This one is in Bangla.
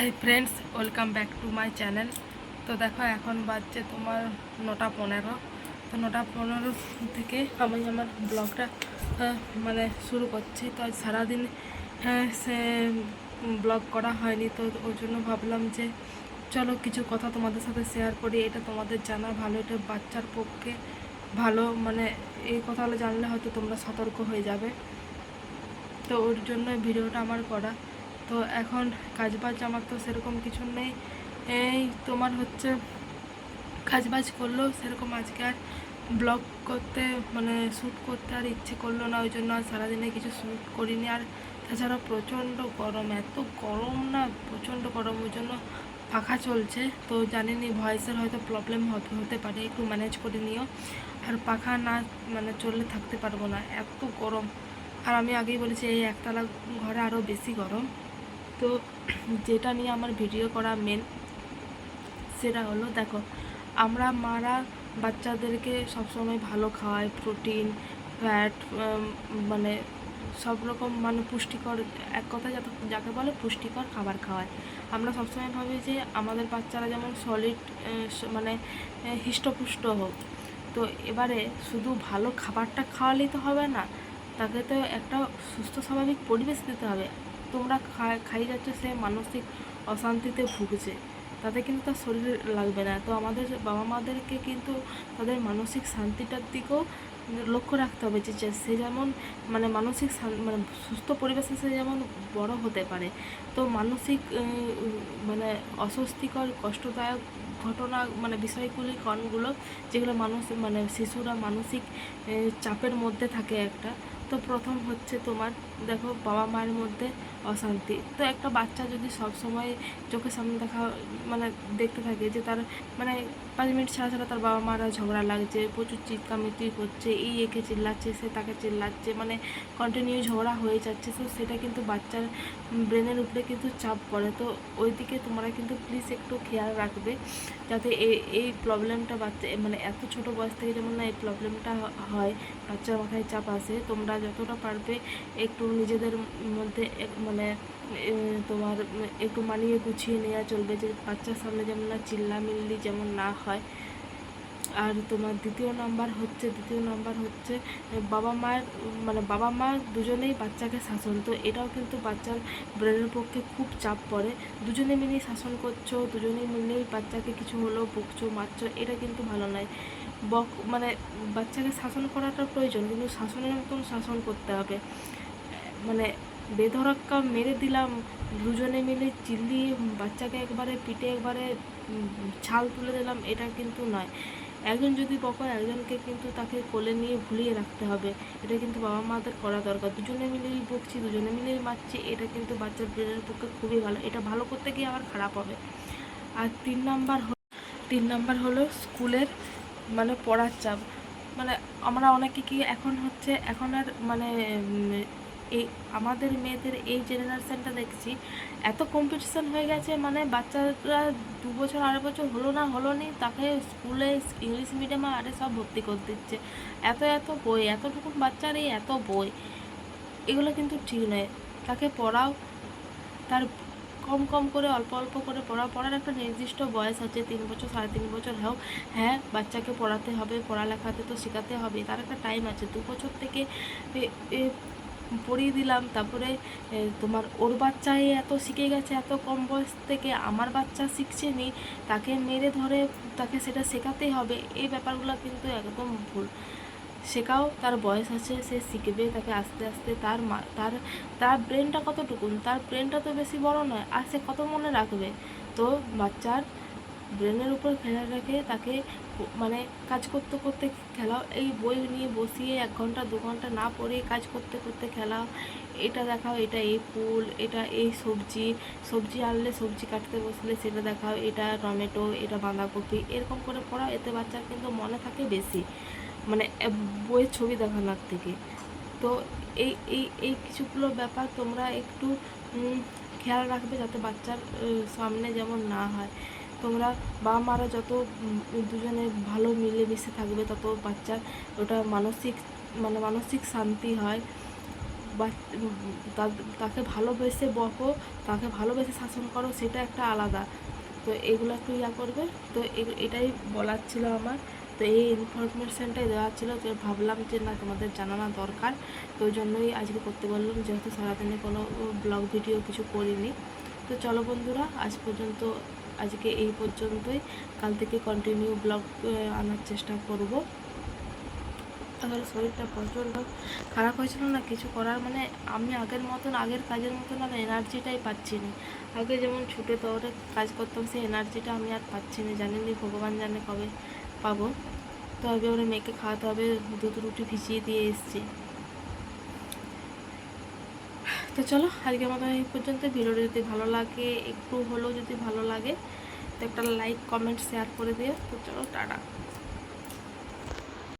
Hi friends welcome back to my channel তো দেখো, এখন বাজছে তোমার নটা পনেরো। তো নটা পনেরো থেকে আমি আমার ব্লগটা মানে শুরু করছি। তো আজ সারাদিন সে ব্লগ করা হয়নি। তো ওই জন্য ভাবলাম যে চলো কিছু কথা তোমাদের সাথে শেয়ার করি। এটা তোমাদের জানা ভালো, এটা বাচ্চার পক্ষে ভালো। মানে এই কথাগুলো জানলে হয়তো তোমরা সতর্ক হয়ে যাবে। তো ওর জন্য ভিডিওটা আমার করা। তো এখন কাজবাজ আমার তো সেরকম কিছু নেই। এই তোমার হচ্ছে কাজবাজ করলেও সেরকম আজকে আর ব্লগ করতে মানে শ্যুট করতে আর ইচ্ছে করল না, ওই জন্য আর সারাদিনে কিছু শ্যুট করিনি। আর তাছাড়া প্রচণ্ড গরম, এত গরম না, প্রচণ্ড গরম, ওই জন্য পাখা চলছে। তো জানিনি ভয়েসের হয়তো প্রবলেম হতে পারে, একটু ম্যানেজ করে নিও। আর পাখা না মানে চললে থাকতে পারব না, এত গরম। আর আমি আগেই বলেছি, এই একতলা ঘরে আরও বেশি গরম। তো যেটা নিয়ে আমার ভিডিও করা মেন সেটা হলো, দেখো, আমরা মারা বাচ্চাদেরকে সবসময় ভালো খাওয়াই প্রোটিন ফ্যাট মানে সব রকম মানে পুষ্টিকর, এক কথা যাকে বলে পুষ্টিকর খাবার খাওয়ায় আমরা সবসময় ভাবি যে আমাদের বাচ্চারা যেমন সলিড মানে হৃষ্টপুষ্ট হোক, তো এবারে শুধু ভালো খাবারটা খাওয়ালেই তো হবে না, তাকে তো একটা সুস্থ স্বাভাবিক পরিবেশ দিতে হবে। তোমরা খাই- যাচ্ছ সে মানসিক অশান্তিতে ভুগছে। তাতে কিন্তু তার শরীর লাগবে না। তো আমাদের বাবা মাদেরকে কিন্তু তাদের মানসিক শান্তিটার দিকেও লক্ষ্য রাখতে হবে যে সে যেমন মানে মানসিক মানে সুস্থ পরিবেশে সে যেমন বড় হতে পারে। তো মানসিক মানে অস্বস্তিকর, কষ্টদায়ক ঘটনা মানে বিষয়গুলি কারণগুলো যেগুলো মানুষ মানে শিশুরা মানসিক চাপের মধ্যে থাকে একটা। তো প্রথম হচ্ছে তোমার দেখো বাবা মায়ের মধ্যে অশান্তি। তো একটা বাচ্চা যদি সব সময় চোখের সামনে দেখা মানে দেখতে থাকে যে তার মানে পাঁচ মিনিট ছাড়া ছাড়া তার বাবা মারা ঝগড়া লাগছে, প্রচুর চিৎকামিতি করছে, এই একে চিল্লাচ্ছে, সে তাকে চিল্লাচ্ছে মানে কন্টিনিউ ঝগড়া হয়ে যাচ্ছে, তো সেটা কিন্তু বাচ্চার ব্রেনের উপরে কিন্তু চাপ পড়ে। তো ওই দিকে তোমরা কিন্তু প্লিজ একটু খেয়াল রাখবে যাতে এই এই প্রবলেমটা বাচ্চা মানে এত ছোট বয়স থেকে যেমন না এই প্রবলেমটা হয়, বাচ্চার মাথায় চাপ আসে, তোমরা যতটা পারবে একটু নিজেদের মধ্যে এক- মানে তোমার একটু মানিয়ে গুছিয়ে নেওয়া চলবে যে বাচ্চার সামনে যেমন না চিল্লামিল্লি যেমন না হয়। আর তোমার দ্বিতীয় নাম্বার হচ্ছে, দ্বিতীয় নাম্বার হচ্ছে বাবা মায়ের মানে বাবা মা দুজনেই বাচ্চাকে শাসন। তো এটাও কিন্তু বাচ্চার ব্রেনের পক্ষে খুব চাপ পড়ে। দুজনে মিলেই শাসন করছ দুজনে মিলেই বাচ্চাকে কিছু হলো বকছো, মারছো, এটা কিন্তু ভালো নয়। বক মানে বাচ্চাকে শাসন করাটা প্রয়োজন, কিন্তু শাসনের মতন শাসন করতে হবে। মানে বেধরক্কা মেরে দিলাম, দুজনে মিলে চিল্লিয়ে বাচ্চাকে একবারে পিঠে একবারে ছাল তুলে দিলাম, এটা কিন্তু নয়। একজন যদি বকো, একজনকে কিন্তু তাকে কোলে নিয়ে ভুলিয়ে রাখতে হবে। এটা কিন্তু বাবা মাদের করা দরকার। দুজনে মিলেই বকছি, দুজনে মিলেই মারছি, এটা কিন্তু বাচ্চার ব্রেনের পক্ষে খুবই ভালো। এটা ভালো করতে গিয়ে আবার খারাপ হবে। আর তিন নাম্বার তিন নাম্বার হলো স্কুলের মানে পড়ার চাপ। মানে আমরা অনেকে কি এখন হচ্ছে, এখন আর মানে এই আমাদের মেয়েদের এই জেনারেশনটা দেখছি, এত কম্পিটিশন হয়ে গেছে মানে বাচ্চারা দু বছর, আড়াই বছর হলো না, হলো নি, তাকে স্কুলে ইংলিশ মিডিয়ামে আরে সব ভর্তি করে দিচ্ছে। এত এত বই, এতটুকু বাচ্চার এই এত বই। এগুলো কিন্তু ঠিক নয়। তাকে পড়াও। তার কম কম করে, অল্প অল্প করে পড়া পড়ার একটা নির্দিষ্ট বয়স আছে, তিন বছর, সাড়ে তিন বছর হোক। হ্যাঁ বাচ্চাকে পড়াতে হবে, পড়ালেখাতে তো শেখাতে হবে। তার একটা টাইম আছে। দু বছর থেকে পড়িয়ে দিলাম, তারপরে তোমার ওর বাচ্চাই এত শিখে গেছে, এত কম বয়স থেকে আমার বাচ্চা শিখছে নি, তাকে মেরে ধরে তাকে সেটা শেখাতেই হবে, এই ব্যাপারগুলো কিন্তু একদম ভুল। শেখাও তার বয়স আছে, সে শিখবে তাকে আস্তে আস্তে, তার মা, তার তার ব্রেনটা কতটুকুন? তার ব্রেনটা তো বেশি বড় নয়, আর সে কত মনে রাখবে? তো বাচ্চার ব্রেনের উপর খেলা রেখে তাকে মানে কাজ করতে করতে খেলাও এই বই নিয়ে বসিয়ে এক ঘণ্টা, দু ঘণ্টা না পড়ে কাজ করতে করতে খেলাও এটা দেখাও, এটা এই ফুল, এটা এই সবজি। সবজি আনলে সবজি কাটতে বসলে সেটা দেখাও, এটা টমেটো, এটা বাঁধাকপি। এরকম করে পড়াও, এতে বাচ্চার কিন্তু মনে থাকে বেশি। মানে বইয়ের ছবি দেখানোর থেকে। তো এই এই এই কিছুগুলো ব্যাপার তোমরা একটু খেয়াল রাখবে যাতে বাচ্চার সামনে যেমন না হয়। তোমরা বাবা মারা যত দুজনে ভালো মিলেমিশে থাকবে, তত বাচ্চার ওটা মানসিক মানে মানসিক শান্তি হয়। তা- তাকে ভালোবেসে বকো, তাকে ভালোবেসে শাসন করো, সেটা একটা আলাদা। তো এগুলো একটু ইয়া করবে? তো এটাই বলার ছিল আমার। তো এই ইনফরমেশানটাই দেওয়ার ছিল যে ভাবলাম যে না, তোমাদের জানানো দরকার। তো ওই জন্যই আজকে করতে বললাম, যেহেতু সারাদিনে কোনো ব্লগ ভিডিও কিছু করিনি। তো চলো বন্ধুরা, আজ পর্যন্ত আজকে এই পর্যন্তই। কাল থেকে কন্টিনিউ ব্লগ আনার চেষ্টা করব। তাহলে শরীরটা প্রচণ্ড খারাপ হয়েছিল না, কিছু করার মানে আমি আগের মতন, আগের কাজের মতন আর এনার্জিটাই পাচ্ছি না। আগে যেমন ছুটে দৌড়ে কাজ করতাম, সেই এনার্জিটা আমি আর পাচ্ছি না। জানি না, ভগবান জানে কবে পাবো। তো আগে ওরা মেয়েকে খাওয়াতে হবে, দুধ, রুটি ভিজিয়ে দিয়ে এসছি। তো চলো, আজকের মতো এই পর্যন্ত। ভিডিওটা যদি ভালো লাগে, একটু হলেও যদি ভালো লাগে, তো একটা লাইক কমেন্ট শেয়ার করে দিও। তো চলো, টাটা।